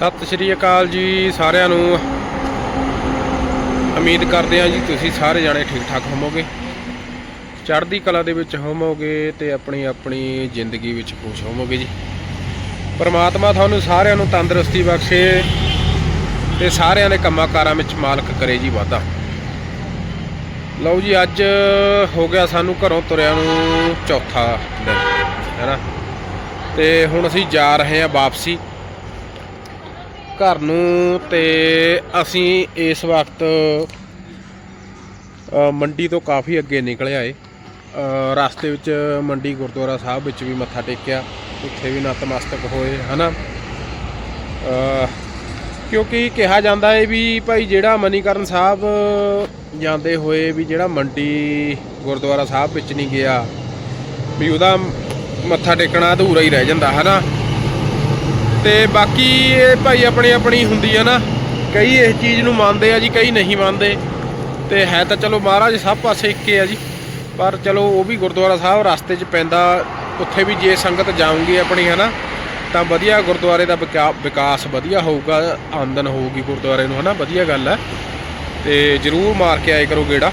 ਸਤਿ ਸ਼੍ਰੀ ਅਕਾਲ ਜੀ ਸਾਰਿਆਂ ਨੂੰ। ਉਮੀਦ ਕਰਦੇ ਹਾਂ ਜੀ ਤੁਸੀਂ ਸਾਰੇ ਜਾਣੇ ਠੀਕ ਠਾਕ ਹੋਵੋਗੇ। ਚੜ੍ਹਦੀ ਕਲਾ ਦੇ ਵਿੱਚ ਹੋਵੋਗੇ ਤੇ ਆਪਣੀ ਆਪਣੀ ਜ਼ਿੰਦਗੀ ਵਿੱਚ ਖੁਸ਼ ਹੋਵੋਗੇ ਜੀ। ਪਰਮਾਤਮਾ ਤੁਹਾਨੂੰ ਸਾਰਿਆਂ ਨੂੰ ਤੰਦਰੁਸਤੀ ਬਖਸ਼ੇ ਤੇ ਸਾਰਿਆਂ ਦੇ ਕੰਮਾਂ ਕਾਰਾਂ ਵਿੱਚ ਮਾਲਕ ਕਰੇ ਜੀ ਵਾਧਾ। ਲਓ ਜੀ, ਅੱਜ ਹੋ ਗਿਆ ਸਾਨੂੰ ਘਰੋਂ ਤੁਰਿਆਂ ਨੂੰ ਚੌਥਾ ਦਿਨ ਹੈਨਾ ਤੇ ਹੁਣ ਅਸੀਂ ਜਾ ਰਹੇ ਹਾਂ ਵਾਪਸੀ। ਘਰ ਨੂੰ ਤੇ ਅਸੀਂ ਇਸ ਵਕਤ ਮੰਡੀ ਤੋਂ ਕਾਫੀ ਅੱਗੇ ਨਿਕਲਿਆ ਏ। ਰਸਤੇ ਵਿੱਚ ਮੰਡੀ ਗੁਰਦੁਆਰਾ ਸਾਹਿਬ ਵਿੱਚ ਵੀ ਮੱਥਾ ਟੇਕਿਆ। ਉੱਥੇ ਵੀ ਨਤਮਸਤਕ ਹੋਏ ਹਨਾ? ਅ, ਕਿਉਂਕਿ ਕਿਹਾ ਜਾਂਦਾ ਏ ਵੀ ਭਾਈ ਜਿਹੜਾ ਮਨੀਕਰਨ ਸਾਹਿਬ ਜਾਂਦੇ ਹੋਏ ਵੀ ਜਿਹੜਾ ਮੰਡੀ ਗੁਰਦੁਆਰਾ ਸਾਹਿਬ ਵਿੱਚ ਨਹੀਂ ਗਿਆ ਵੀ ਉਹਦਾ ਮੱਥਾ ਟੇਕਣਾ ਅਧੂਰਾ ਹੀ ਰਹਿ ਜਾਂਦਾ ਹਨਾ? ਤੇ ਬਾਕੀ ਇਹ ਭਾਈ ਆਪਣੀ ਆਪਣੀ ਹੁੰਦੀ ਹੈ ਨਾ, ਕਈ ਇਸ ਚੀਜ਼ ਨੂੰ ਮੰਨਦੇ ਆ ਜੀ, ਕਈ ਨਹੀਂ ਮੰਨਦੇ। ਤੇ ਹੈ ਤਾਂ ਚਲੋ ਮਹਾਰਾਜ ਸਭ ਪਾਸੇ ਇੱਕੇ ਆ ਜੀ, ਪਰ ਚਲੋ ਉਹ ਵੀ ਗੁਰਦੁਆਰਾ ਸਾਹਿਬ ਰਸਤੇ 'ਚ ਪੈਂਦਾ, ਉੱਥੇ ਵੀ ਜੇ ਸੰਗਤ ਜਾਊਗੀ ਆਪਣੀ ਹੈ ਨਾ ਤਾਂ ਵਧੀਆ ਗੁਰਦੁਆਰੇ ਦਾ ਵਿਕਾ- ਵਿਕਾਸ ਵਧੀਆ ਹੋਊਗਾ, ਆਮਦਨ ਹੋਊਗੀ ਗੁਰਦੁਆਰੇ ਨੂੰ ਹੈ ਨਾ ਵਧੀਆ ਗੱਲ ਹੈ ਤੇ ਜਰੂਰ ਮਾਰ ਕੇ ਆਏ ਕਰੋ ਗੇੜਾ।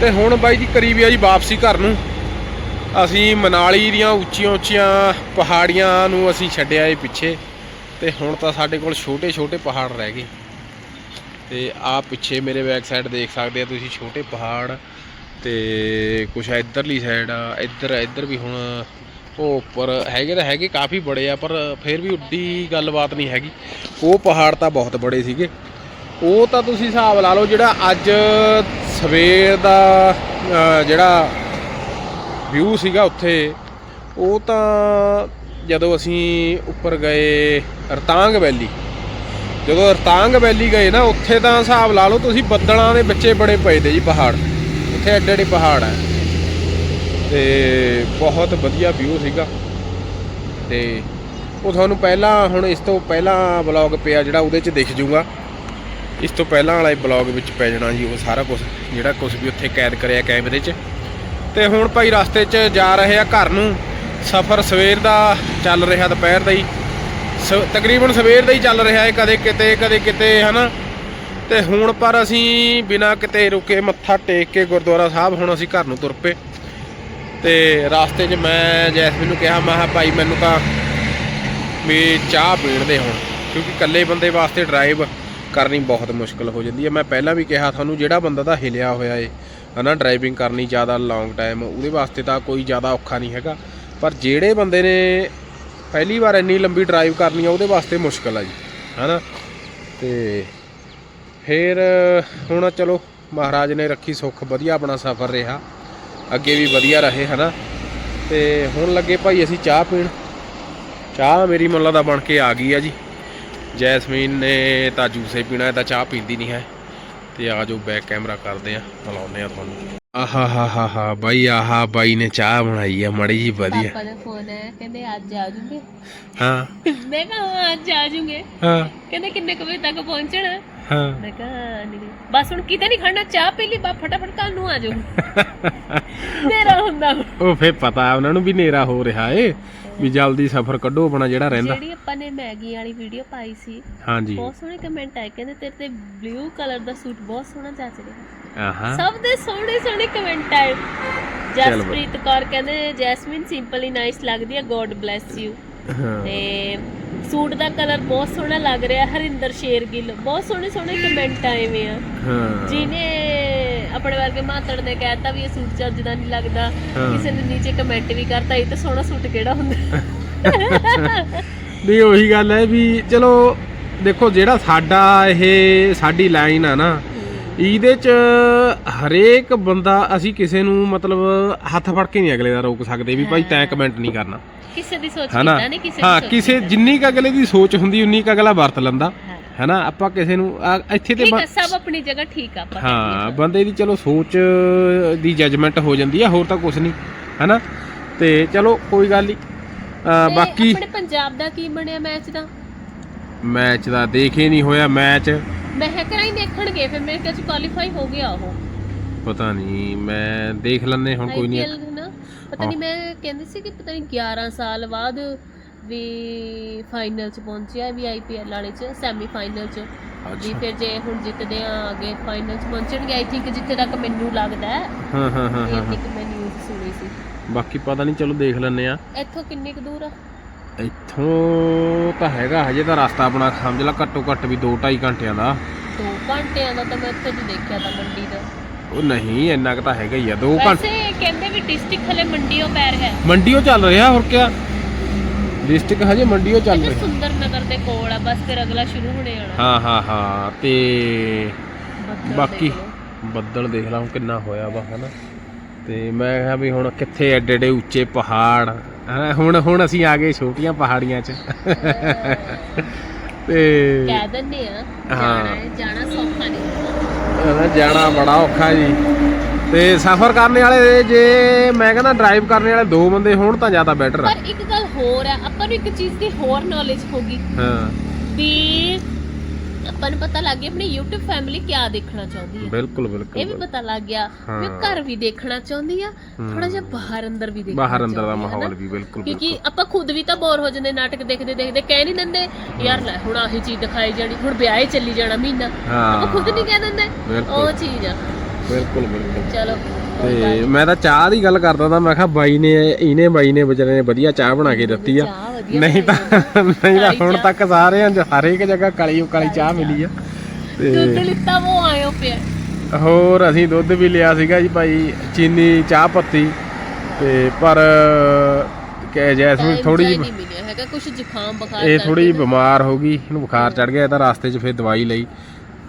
ਤੇ ਹੁਣ ਬਾਈ ਜੀ ਕਰੀਬ ਆ ਜੀ ਵਾਪਸੀ ਘਰ ਨੂੰ। ਅਸੀਂ ਮਨਾਲੀ ਦੀਆਂ ਉੱਚੀਆਂ ਉੱਚੀਆਂ ਪਹਾੜੀਆਂ ਨੂੰ ਅਸੀਂ ਛੱਡਿਆ ਏ ਪਿੱਛੇ, ਤੇ ਹੁਣ ਤਾਂ ਸਾਡੇ ਕੋਲ ਛੋਟੇ ਛੋਟੇ ਪਹਾੜ ਰਹਿ ਗਏ। ਤੇ ਆ ਪਿੱਛੇ ਮੇਰੇ ਬੈਕ ਸਾਈਡ ਦੇਖ ਸਕਦੇ ਆ ਤੁਸੀਂ ਛੋਟੇ ਪਹਾੜ, ਤੇ ਕੁਛ ਇੱਧਰਲੀ ਸਾਈਡ ਆ, ਇੱਧਰ ਇੱਧਰ ਵੀ ਹੁਣ ਉਹ ਉੱਪਰ ਹੈਗੇ ਤਾਂ ਹੈਗੇ ਕਾਫੀ ਬੜੇ ਆ, ਪਰ ਫਿਰ ਵੀ ਉੱਡੀ ਗੱਲਬਾਤ ਨਹੀਂ ਹੈਗੀ। ਉਹ ਪਹਾੜ ਤਾਂ ਬਹੁਤ ਬੜੇ ਸੀਗੇ। ਉਹ ਤਾਂ ਤੁਸੀਂ ਹਿਸਾਬ ਲਾ ਲਓ ਜਿਹੜਾ ਅੱਜ ਸਵੇਰ ਦਾ ਜਿਹੜਾ ਵਿਊ ਸੀਗਾ ਉੱਥੇ। ਉਹ ਤਾਂ ਜਦੋਂ ਅਸੀਂ ਉੱਪਰ ਗਏ ਰਤਾਂਗ ਵੈਲੀ, ਜਦੋਂ ਰਤਾਂਗ ਵੈਲੀ ਗਏ ਨਾ, ਉੱਥੇ ਤਾਂ ਹਿਸਾਬ ਲਾ ਲਓ ਤੁਸੀਂ ਬੱਦਲਾਂ ਦੇ ਵਿੱਚੇ ਬੜੇ ਪਏ ਦੇ ਜੀ ਪਹਾੜ। ਉੱਥੇ ਐਡੇ ਐਡੇ ਪਹਾੜ ਆ। ਤੇ ਬਹੁਤ ਵਧੀਆ ਵਿਊ ਸੀਗਾ। ਤੇ ਉਹ ਤੁਹਾਨੂੰ ਪਹਿਲਾਂ ਹੁਣ ਇਸ ਤੋਂ ਪਹਿਲਾਂ ਵਲੌਗ ਪਿਆ ਜਿਹੜਾ ਉਹਦੇ 'ਚ ਦਿਖ ਜੂਗਾ। ਇਸ ਤੋਂ ਪਹਿਲਾਂ ਵਾਲੇ ਬਲੌਗ ਵਿੱਚ ਪੈ ਜਾਣਾ ਜੀ ਉਹ ਸਾਰਾ ਕੁਝ ਜਿਹੜਾ ਕੁਝ ਵੀ ਉੱਥੇ ਕੈਦ ਕਰਿਆ ਕੈਮਰੇ 'ਚ। ਤੇ ਹੁਣ ਭਾਈ ਰਸਤੇ 'ਚ ਜਾ ਰਹੇ ਆ ਘਰ ਨੂੰ। ਸਫ਼ਰ ਸਵੇਰ ਦਾ ਚੱਲ ਰਿਹਾ ਦੁਪਹਿਰ ਦਾ ਹੀ। ਸ- ਤਕਰੀਬਨ ਸਵੇਰ ਦਾ ਹੀ ਚੱਲ ਰਿਹਾ ਹੈ ਕਦੇ ਕਿਤੇ ਕਦੇ ਕਿਤੇ, ਹਨਾ। ਤੇ ਹੁਣ ਪਰ ਅਸੀਂ ਬਿਨਾਂ ਕਿਤੇ ਰੁਕੇ, ਮੱਥਾ ਟੇਕ ਕੇ ਗੁਰਦੁਆਰਾ ਸਾਹਿਬ, ਹੁਣ ਅਸੀਂ ਘਰ ਨੂੰ ਤੁਰ ਪਏ। ਤੇ ਰਸਤੇ 'ਚ ਮੈਂ ਜੈਸਮੀਨ ਨੂੰ ਕਿਹਾ, ਮੈਂ ਕਿਹਾ, ਭਾਈ ਮੈਨੂੰ ਤਾਂ ਵੀ ਚਾਹ ਪੀਣ ਦੇ ਹੁਣ, ਕਿਉਂਕਿ ਇਕੱਲੇ ਬੰਦੇ ਵਾਸਤੇ ਡਰਾਈਵ ਕਰਨੀ ਬਹੁਤ ਮੁਸ਼ਕਲ ਹੋ ਜਾਂਦੀ ਹੈ ਮੈਂ ਪਹਿਲਾਂ ਵੀ ਕਿਹਾ, ਤੁਹਾਨੂੰ ਜਿਹੜਾ ਬੰਦਾ ਤਾਂ ਹਿਲਿਆ ਹੋਇਆ ਏ ਹਨਾ ਡਰਾਈਵਿੰਗ ਕਰਨੀ ਜ਼ਿਆਦਾ ਲੌਂਗ ਟਾਈਮ ਉਹਦੇ ਵਾਸਤੇ ਤਾਂ ਕੋਈ ਜ਼ਿਆਦਾ ਔਖਾ ਨਹੀਂ ਹੈਗਾ। ਪਰ ਜਿਹੜੇ ਬੰਦੇ ਨੇ ਪਹਿਲੀ ਵਾਰ ਇੰਨੀ ਲੰਬੀ ਡਰਾਈਵ ਕਰਨੀ ਆ, ਉਹਦੇ ਵਾਸਤੇ ਮੁਸ਼ਕਲ ਆ ਜੀ ਹਨਾ ਤੇ ਫਿਰ, ਹੁਣ ਚਲੋ, ਮਹਾਰਾਜ ਨੇ ਰੱਖੀ ਸੁੱਖ, ਵਧੀਆ ਆਪਣਾ ਸਫ਼ਰ ਰਿਹਾ। ਅੱਗੇ ਵੀ ਵਧੀਆ ਰਹੇ ਹਨਾ ਤੇ ਹੁਣ ਲੱਗੇ ਭਾਈ ਅਸੀਂ ਚਾਹ ਪੀਣ। ਚਾਹ ਮੇਰੀ ਮੁੱਲਾ ਦਾ ਬਣ ਕੇ ਆ ਗਈ ਆ ਜੀ। ਜੈਸਮੀਨ ਨੇ ਤਾਂ ਜੂਸੇ ਪੀਣਾ ਹੈ ਤਾਂ ਚਾਹ ਪੀਂਦੀ ਨਹੀਂ ਹੈ। ਤੇ ਆ ਜੋ ਬੈਕ ਕੈਮਰਾ ਕਰਦੇ ਆ ਮਿਲਾਉਂਦੇ ਆ ਤੁਹਾਨੂੰ। ਆਹਾ ਹਾ ਹਾ ਹਾ ਬਾਈ ਆਹਾ ਬਾਈ ਨੇ ਚਾਹ ਬਣਾਈ ਆ ਮੜੀ ਜੀ ਵਧੀਆ। ਪਾਪਾ ਦਾ ਫੋਨ ਹੈ ਕਹਿੰਦੇ ਅੱਜ ਆ ਜੂਗੇ। ਹਾਂ। ਮੈਂ ਕਿਹਾ ਅੱਜ ਆ ਜੂਗੇ। ਹਾਂ। ਕਹਿੰਦੇ ਕਿੰਨੇ ਕੁ ਵਜੇ ਤੱਕ ਪਹੁੰਚਣਾ? ਹਾਂ। ਮੈਂ ਕਿਹਾ ਨਹੀਂ। ਬਸ ਹੁਣ ਕਿਤੇ ਨਹੀਂ ਖੜਨਾ ਚਾਹ ਪੀ ਲਈ ਬਾ ਫਟਾਫਟ ਕੱਲ ਨੂੰ ਆ ਜਾਓ। ਮੇਰਾ ਹੁੰਦਾ। ਉਹ ਫੇ ਪਤਾ ਉਹਨਾਂ ਨੂੰ ਵੀ ਨੇਰਾ ਹੋ ਰਿਹਾ ਏ। ਵੀ ਜਲਦੀ ਸਫ਼ਰ ਕੱਢੋ ਆਪਣਾ ਜਿਹੜਾ ਰਹਿੰਦਾ। ਜਿਹੜੀ ਆਪਾਂ ਨੇ ਮੈਗੀ ਵਾਲੀ ਵੀਡੀਓ ਪਾਈ ਸੀ ਹਾਂਜੀ। ਬਹੁਤ ਸੋਹਣੇ ਕਮੈਂਟ ਆਏ ਕਹਿੰਦੇ ਤੇਰੇ ਤੇ ਬਲੂ ਕਲਰ ਦਾ ਸੂਟ ਬਹੁਤ ਸੋਹਣਾ ਜੱਚ ਰਿਹਾ। ਆਹਾ। ਸਭ ਦੇ ਸੋਹਣੇ ਸੋਹਣੇ ਕਮੈਂਟ ਆਏ। ਜਸਪ੍ਰੀਤ ਕੌਰ ਕਹਿੰਦੇ ਜੈਸਮਿਨ ਸਿੰਪਲੀ ਨਾਈਸ ਲੱਗਦੀ ਹੈ ਗੋਡ ਬlesਸ ਯੂ ਤੇ ਸੂਟ ਦਾ ਕਲਰ ਬਹੁਤ ਸੋਹਣਾ ਲੱਗ ਰਿਹਾ ਹਰਿੰਦਰ ਸ਼ੇਰਗਿੱਲ। ਬਹੁਤ ਸੋਹਣੇ ਸੋਹਣੇ ਕਮੈਂਟ ਆਏ ਵੇ ਆ। ਹਾਂ। ਜਿਹਨੇ ਆਪਣੇ ਵਰਗੇ ਮਾਤੜ ਨੇ ਕਹਿਤਾ ਵੀ ਇਹ ਸੂਟ ਚੱਜਦਾ ਨਹੀਂ ਲੱਗਦਾ ਹਾਂ। ਕਿਸੇ ਨੇ ਨੀਚੇ ਕਮੈਂਟ ਵੀ ਕਰਤਾ ਇਹ ਤਾਂ ਸੋਹਣਾ ਸੂਟ ਕਿਹੜਾ ਹੁੰਦਾ? ਨਹੀਂ ਉਹੀ ਗੱਲ ਹੈ ਵੀ ਚਲੋ ਦੇਖੋ ਜਿਹੜਾ ਸਾਡਾ ਇਹ ਸਾਡੀ ਲਾਈਨ ਆ ਨਾ ਇਹਦੇ ਚ ਹਰੇਕ ਬੰਦਾ ਅਸੀਂ ਕਿਸੇ ਨੂੰ ਮਤਲਬ ਹੱਥ ਫੜ ਕੇ ਨਹੀਂ ਅਗਲੇ ਦਾ ਰੋਕ ਸਕਦੇ ਵੀ ਭਾਈ ਤੈਂ ਕਮੈਂਟ ਨਹੀਂ ਕਰਨਾ। ਕਿਸੇ ਦੀ ਸੋਚ ਹਨਾ? ਕਿਦਾਂ ਨਹੀਂ ਕਿਸੇ ਹਾਂ ਦੀ ਸੋਚ ਕਿਸੇ ਜਿੰਨੀ ਕ ਅਗਲੇ ਦੀ ਸੋਚ ਹੁੰਦੀ ਉਨੀ ਕ ਅਗਲਾ ਵਰਤ ਲੈਂਦਾ। ਹਾਂ। ਹੈਨਾ? ਆਪਾਂ ਕਿਸੇ ਨੂੰ ਆ, ਇੱਥੇ ਤੇ ਠੀਕ ਬ- ਹੈ ਸਭ ਆਪਣੀ ਜਗ੍ਹਾ ਠੀਕ ਆ ਆਪਾਂ ਹਾਂ ਬੰਦੇ ਦੀ ਚਲੋ ਸੋਚ ਦੀ ਜਜਮੈਂਟ ਹੋ ਜਾਂਦੀ ਆ ਹੋਰ ਤਾਂ ਕੁਝ ਨਹੀਂ ਹੈਨਾ? ਤੇ ਚਲੋ ਕੋਈ ਗੱਲ ਨਹੀਂ ਬਾਕੀ ਆਪਣੇ ਪੰਜਾਬ ਦਾ ਕੀ ਬਣਿਆ ਮੈਚ ਦਾ? ਮੈਚ ਦਾ ਦੇਖੇ ਨਹੀਂ ਹੋਇਆ ਮੈਚ। ਮੈਂ ਕਿਹਾ ਹੀ ਦੇਖਣਗੇ ਫਿਰ ਮੇਰੇ ਕਿਹਾ ਕੁਆਲੀਫਾਈ ਹੋ ਗਿਆ ਉਹ। ਪਤਾ ਨਹੀਂ ਮੈਂ ਦੇਖ ਲੈਂਦੇ ਹੁਣ ਕੋਈ ਨਹੀਂ ਨਾ ਪਤਾ ਨਹੀਂ ਮੈਂ ਕਹਿੰਦੀ ਸੀ ਕਿ ਪਤਾ ਨਹੀਂ 11 ਸਾਲ ਬਾਅਦ ਵੀ ਫਾਈਨਲ ਚ ਪਹੁੰਚਿਆ ਵੀ ਆਈਪੀਐਲ ਵਾਲੇ ਚ ਸੈਮੀ ਫਾਈਨਲ ਚ। ਵੀ ਫਿਰ ਜੇ ਹੁਣ ਜਿੱਤਦੇ ਆ ਅੱਗੇ ਫਾਈਨਲ ਚ ਪਹੁੰਚਣਗੇ। ਆਈ ਥਿੰਕ ਜਿੱਥੇ ਤੱਕ ਮੈਨੂੰ ਲੱਗਦਾ ਹੈ ਹਾਂ ਹਾਂ ਹਾਂ ਇਹ ਹਾਂ। ਇੰਨੀ ਕੁ ਮੈਂ ਨਿਊਜ਼ ਸੁਣੀ ਸੀ। ਬਾਕੀ ਪਤਾ ਨਹੀਂ ਚਲੋ ਦੇਖ ਲੈਂਦੇ ਆ। ਇੱਥੋਂ ਕਿੰਨੀ ਕੁ ਦੂਰ ਆ? ਇੱਥੋਂ ਤਾਂ ਹੈਗਾ ਹਜੇ ਤਾਂ ਰਸਤਾ ਆਪਣਾ ਸਮਝ ਲਾ ਘੱਟੋ ਘੱਟ ਵੀ 2 2.5 ਘੰਟਿਆਂ ਦਾ। 2 ਘੰਟਿਆਂ ਦਾ ਤਾਂ ਮੈਂ ਇੱਥੇ ਦੀ ਦੇਖਿਆ ਤਾਂ ਮੰਡੀ ਦਾ। ਉਹ ਨਹੀਂ ਇੰਨਾ ਕੁ ਤਾਂ ਹੈਗਾ ਹੀ ਆ 2 ਘੰਟੇ ਕਹਿੰਦੇ ਵੀ ਡਿਸਟ੍ਰਿਕਟ ਹਲੇ ਮੰਡੀੋਂ ਪੈਰ ਹੈ। ਮੰਡੀਓ ਚੱਲ ਰਿਹਾ ਹੋਰ ਕਿਆ? ਡਿਸਟ੍ਰਿਕਟ ਹਜੇ ਮੰਡੀਓ ਚੱਲ ਰਿਹਾ। ਸੁੰਦਰ ਨਗਰ ਦੇ ਕੋਲ ਆ ਬਸ ਫਿਰ ਅਗਲਾ ਸ਼ੁਰੂ ਹੋਣੇ ਵਾਲਾ। ਹਾਂ ਹਾਂ ਹਾਂ ਤੇ ਬਾਕੀ। ਬੱਦਲ ਦੇਖ ਲਾ ਹੁਣ ਕਿੰਨਾ ਹੋਇਆ ਵਾ ਹਨਾ? ਤੇ ਮੈਂ ਕਿਹਾ ਵੀ ਹੁਣ ਕਿੱਥੇ ਐਡੇ ਐਡੇ ਉੱਚੇ ਪਹਾੜ ਹਨਾ ਹੁਣ ਹੁਣ ਅਸੀਂ ਆ ਗਏ ਛੋਟੀਆਂ ਪਹਾੜੀਆਂ 'ਚ। ਤੇ ਕਹਿ ਦਿੰਦੇ ਆ। ਜਾਣਾ ਸੌਖਾ ਨਹੀਂ। ਜਾਣਾ ਬੜਾ ਔਖਾ ਜੀ। ਤੇ ਸਫ਼ਰ ਕਰਨ ਵਾਲੇ ਜੇ ਮੈਂ ਕਹਿੰਦਾ ਡਰਾਈਵ ਕਰਨ ਵਾਲੇ ਦੋ ਬੰਦੇ ਹੋਣ ਤਾਂ ਜ਼ਿਆਦਾ ਬੈਟਰ ਆ। ਪਰ ਇੱਕ ਗੱਲ ਹੋਰ ਹੈ ਆਪਾਂ ਨੂੰ ਇੱਕ ਚੀਜ਼ ਦੀ ਹੋਰ ਨੌਲੇਜ ਹੋਗੀ ਹਾਂ। ਵੀ ਆਪਾਂ ਨੂੰ ਪਤਾ ਲੱਗ ਗਿਆ ਆਪਣੀ YouTube ਫੈਮਿਲੀ ਕੀ ਦੇਖਣਾ ਚਾਹੁੰਦੀ ਹੈ ਬਿਲਕੁਲ ਇਹ ਵੀ ਬਿਲਕੁਲ ਪਤਾ ਲੱਗ ਗਿਆ ਵੀ। ਘਰ ਵੀ ਦੇਖਣਾ ਚਾਹੁੰਦੀ ਆ ਥੋੜਾ ਜਿਹਾ ਬਾਹਰ ਅੰਦਰ ਵੀ ਦੇਖਣਾ ਬਾਹਰ ਅੰਦਰ ਦਾ ਆ, ਮਾਹੌਲ? ਵੀ ਬਿਲਕੁਲ ਕਿਉਂਕਿ ਬਿਲਕੁਲ। ਆਪਾਂ ਖੁਦ ਵੀ ਤਾਂ ਬੋਰ ਹੋ ਜਾਂਦੇ ਨਾਟਕ ਦੇਖਦੇ ਦੇਖਦੇ ਕਹਿ ਨਹੀਂ ਦਿੰਦੇ ਯਾਰ ਲੈ ਹੁਣ ਆਹੀ ਚੀਜ਼ ਦਿਖਾਈ ਜਾਣੀ ਹੁਣ ਵਿਆਹੇ ਚੱਲੀ ਜਾਣਾ ਮਹੀਨਾ। ਆਪਾਂ ਖੁਦ ਨਹੀਂ ਕਹਿ ਦਿੰਦੇ ਬਿਲਕੁਲ। ਉਹ ਚੀਜ਼ ਆ। ਬਿਲਕੁਲ ਬਿਲਕੁਲ। ਚਲੋ ਤੇ ਮੈਂ ਤਾਂ ਚਾਹ ਦੀ ਗੱਲ ਕਰਦਾ ਤਾਂ ਮੈਂ ਕਿਹਾ ਬਾਈ ਨੇ ਇਹਨੇ ਬਾਈ ਨੇ ਵਿਚਾਰੇ ਨੇ ਵਧੀਆ ਚਾਹ ਬਣਾ ਕੇ ਦਿੱਤੀ ਆ। ਨਹੀਂ ਤਾਂ ਨਹੀਂ ਤਾਂ ਹੁਣ। ਤੱਕ ਸਾਰਿਆਂ ਹਰੇਕ ਜਗ੍ਹਾ ਕਾਲੀ ਕਾਲੀ ਚਾਹ ਮਿਲੀ ਆ। ਦੁੱਧ ਤੇ ਲਿੱਤਾ ਉਹ ਆਇਓ ਪਿਆ। ਹੋਰ ਅਸੀਂ ਦੁੱਧ ਵੀ ਲਿਆ ਸੀਗਾ ਜੀ ਭਾਈ ਚੀਨੀ ਚਾਹ ਪੱਤੀ। ਤੇ ਪਰ ਕਿ ਜੈਸਮੀਨ ਥੋੜੀ ਜਿਹਾ ਨਹੀਂ ਮਿਲਿਆ ਹੈਗਾ ਕੁਝ ਜ਼ੁਕਾਮ ਬੁਖਾਰ ਇਹ ਥੋੜੀ। ਬਿਮਾਰ ਹੋ ਗਈ ਇਹਨੂੰ ਬੁਖਾਰ ਚੜ ਗਿਆ ਇਹ ਤਾਂ ਰਸਤੇ 'ਚ ਫਿਰ ਦਵਾਈ ਲਈ।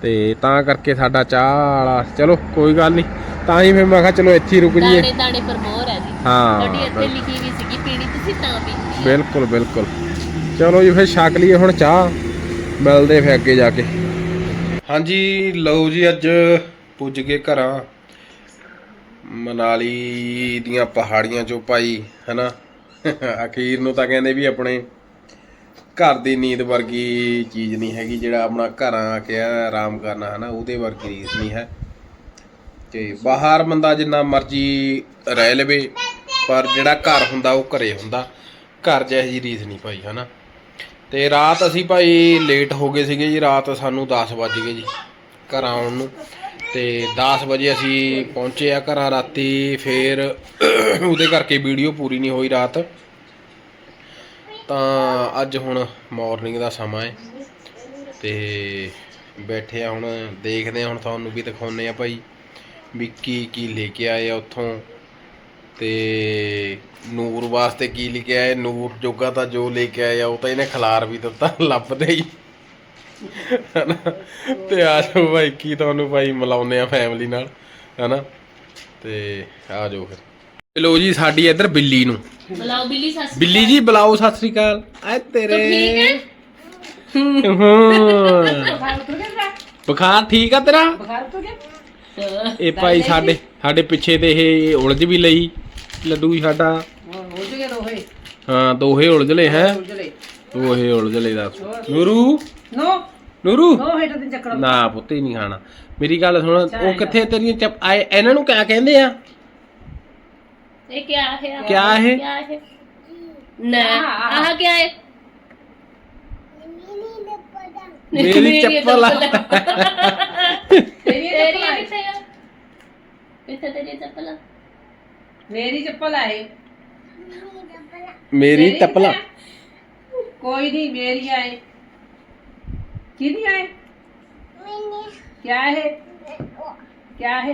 ਤੇ ਤਾਂ ਕਰਕੇ ਸਾਡਾ ਚਾਹ ਵਾਲਾ ਚਲੋ ਕੋਈ ਗੱਲ ਨਹੀਂ ਤਾਂ ਹੀ ਫਿਰ ਮੈਂ ਕਿਹਾ ਚਲੋ ਇੱਥੇ ਹੀ ਰੁਕ ਦਾਣੇ ਜਾਈਏ ਦਾਣੇ ਪਰ ਮੋਹਰ ਹੈ ਜੀ। ਹਾਂ ਤੁਹਾਡੀ ਇੱਥੇ ਲਿਖੀ ਵੀ ਸੀਗੀ ਪੀਣੀ ਤੁਸੀਂ ਤਾਂ ਪੀਣੀ ਬਿਲਕੁਲ ਬਿਲਕੁਲ। ਚਲੋ ਜੀ ਫਿਰ ਛਕ ਲਈਏ ਹੁਣ ਚਾਹ। ਮਿਲਦੇ ਫਿਰ ਅੱਗੇ ਜਾ ਕੇ। ਹਾਂਜੀ ਲਓ ਜੀ ਅੱਜ ਪੁੱਜ ਗਏ ਘਰਾਂ। ਮਨਾਲੀ ਦੀਆਂ ਪਹਾੜੀਆਂ ਚੋਂ ਭਾਈ ਹਨਾ? ਅਖੀਰ ਨੂੰ ਤਾਂ ਕਹਿੰਦੇ ਵੀ ਆਪਣੇ ਘਰ ਦੀ ਨੀਂਦ ਵਰਗੀ ਚੀਜ਼ ਨਹੀਂ ਹੈਗੀ, ਜਿਹੜਾ ਆਪਣਾ ਘਰਾਂ ਆ ਕੇ ਆਰਾਮ ਕਰਨਾ ਹਨਾ, ਉਹਦੇ ਵਰਗੀ ਰੀਸ ਨਹੀਂ ਹੈ। ਤੇ ਬਾਹਰ ਬੰਦਾ ਜਿੰਨਾ ਮਰਜ਼ੀ ਰਹਿ ਲਵੇ, ਪਰ ਜਿਹੜਾ ਘਰ ਹੁੰਦਾ ਉਹ ਘਰੇ ਹੁੰਦਾ। ਘਰ ਜਿਹੀ ਜੀ ਰੀਸ ਨਹੀਂ ਭਾਈ, ਹਨਾ। ਤੇ ਰਾਤ ਅਸੀਂ ਭਾਈ ਲੇਟ ਹੋ ਗਏ ਸੀਗੇ ਜੀ, ਰਾਤ ਸਾਨੂੰ 10 ਵੱਜ ਗਏ ਜੀ ਘਰ ਆਉਣ ਨੂੰ। ਤੇ 10 ਵਜੇ ਅਸੀਂ ਪਹੁੰਚੇ ਆ ਘਰਾਂ ਰਾਤੀ, ਫੇਰ ਉਹਦੇ ਕਰਕੇ ਵੀਡੀਓ ਪੂਰੀ ਨਹੀਂ ਹੋਈ ਰਾਤ। ਤਾਂ ਅੱਜ ਹੁਣ ਮਾਰਨਿੰਗ ਦਾ ਸਮਾਂ ਹੈ ਤੇ ਬੈਠੇ ਆ ਹੁਣ, ਦੇਖਦੇ ਆ ਹੁਣ ਤੁਹਾਨੂੰ ਵੀ ਦਿਖਾਉਨੇ ਆ ਭਾਈ ਵੀ ਕੀ ਕੀ ਲੈ ਕੇ ਆਏ ਆ ਉੱਥੋਂ। ਤੇ ਨੂਰ ਵਾਸਤੇ ਕੀ ਲੈ ਕੇ ਆਏ? ਨੂਰ ਜੋਗਾ ਤਾਂ ਜੋ ਲੈ ਕੇ ਆਏ ਆ, ਉਹ ਤਾਂ ਇਹਨੇ ਖਿਲਾਰ ਵੀ ਦਿੱਤਾ, ਲੱਭਦੇ ਹੀ। ਹਨਾ? ਤੇ ਆ ਜਾਓ ਭਾਈ, ਕੀ ਤੁਹਾਨੂੰ ਭਾਈ ਮਿਲਾਉਨੇ ਆ ਫੈਮਿਲੀ ਨਾਲ, ਹਨਾ? ਤੇ ਆ ਜਾਓ ਫਿਰ। ਲੋ ਜੀ ਸਾਡੀ ਇੱਧਰ ਬਿੱਲੀ ਨੂੰ। ਬੁਲਾਓ ਬਿੱਲੀ ਸੱਸ ਬਿੱਲੀ ਜੀ ਬੁਲਾਓ ਸਤਿ ਸ੍ਰੀ ਅਕਾਲ। ਐ ਤੇਰੇ। ਠੀਕ ਹੈ? ਹਾਂ। ਬੁਖਾਰ ਠੀਕ ਆ ਤੇਰਾ? ਇਹ ਭਾਈ ਸਾਡੇ ਸਾਡੇ ਪਿੱਛੇ ਤੇ ਇਹ ਉਲਝ ਵੀ ਲਈ ਲੱਡੂ ਹੀ ਸਾਡਾ। ਹਾਂ ਦੋਹੇ। ਉਲਝ ਲਏ ਹੈ? ਦੋਹੇ ਉਲਝ ਲਏ ਦੱਸ। ਨੂਰੂ? ਨੋ। ਨੂਰੂ? ਨੋ ਹੇਠ ਤੇ ਚੱਕਰ। ਨਾ ਪੁੱਤ ਹੀ ਨਹੀਂ ਖਾਣਾ। ਮੇਰੀ ਗੱਲ ਸੁਣ ਉਹ ਕਿੱਥੇ ਤੇਰੀਆਂ ਚੱਪ ਆਏ ਇਹਨਾਂ ਨੂੰ ਕਿਆ ਕਹਿੰਦੇ ਆ? ये क्या है क्या है? क्या है? ना आह क्या है? मेरी चप्पल तेरी मेरी चप्पल आहे मेरी चप्पल कोई नहीं मेरी आए कितनी आए क्या है? क्या है?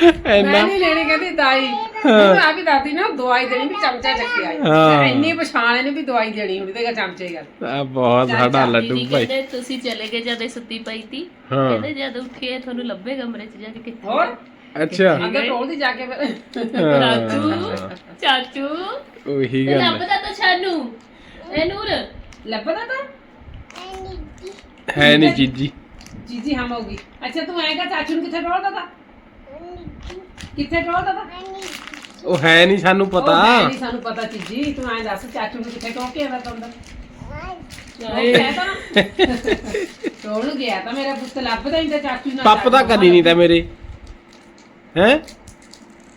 ਮੈਂ ਨਹੀਂ ਲੈਣੀ ਕਹਿੰਦੀ ਦਾਈ। ਮੈਨੂੰ ਆ ਵੀ ਦੱਸਦੀ ਨਾ ਦਵਾਈ ਦੇਣੀ ਵੀ ਚਮਚਾ ਚੱਕਿਆ ਆਈ। ਹਾਂ। ਇੰਨੀ ਪਛਾਣ ਇਹਨੇ ਵੀ ਦਵਾਈ ਦੇਣੀ ਹੁੰਦੀ ਤੇ ਚਮਚੇ ਗੱਲ ਆ। ਬਹੁਤ ਸਾਡਾ ਲੱਡੂ ਦੀਦੀ ਭਾਈ। ਕਹਿੰਦੇ ਤੁਸੀਂ ਚਲੇ ਗਏ ਜਦ ਇਹ ਸੁੱਤੀ ਪਈ ਤੀ। ਹਾਂ। ਕਹਿੰਦੇ ਜਦ ਉੱਠੇ ਤੁਹਾਨੂੰ ਲੱਭੇ ਕਮਰੇ 'ਚ ਜਾ ਕੇ ਕਿੱਥੇ? ਹੋਰ? ਅੱਛਾ। ਅੰਦਰ ਟੋਲਦੀ ਜਾ ਕੇ ਫਿਰ। ਰਾਜੂ ਚਾਚੂ। ਉਹੀ ਤੇ ਗੱਲ। ਹੈ ਲੱਭਦਾ ਤਾਂ ਛਾਨੂ। ਇਹ ਨੂਰ। ਲੱਭਦਾ ਤਾਂ? ਹੈ ਨਹੀਂ ਚੀਜੀ ਚੀਜੀ ਹਮ ਹੋਗੀ ਅੱਛਾ ਤੂੰ ਆਏਗਾ ਚਾਚੂ ਨੂੰ ਕਿੱਥੇ ਟੋਲਦਾ ਤਾ? ਕਿੱਥੇ ਟੋਲਦਾ ਤਾ ਉਹ ਹੈ ਨਹੀਂ ਸਾਨੂੰ ਪਤਾ। ਉਹ ਹੈ ਨੀ ਸਾਨੂੰ ਪਤਾ ਚੀਜੀ ਤੂੰ ਐਂ ਦੱਸ ਚਾਚੂ ਨੂੰ ਕਿੱਥੇ ਟੋਲ ਕੇ ਆਉਂਦਾ ਤਾ ਅੰਦਰ? ਟੋਲ ਗਿਆ ਮੇਰਾ ਪੁੱਤ ਲੱਭਦਾ ਹੀ ਤਾਂ ਚਾਚੂ ਨਾਲ ਪੱਪ ਤਾਂ ਕਰੀ ਨਹੀਂ ਤਾਂ ਮੇਰੇ। ਹੈ?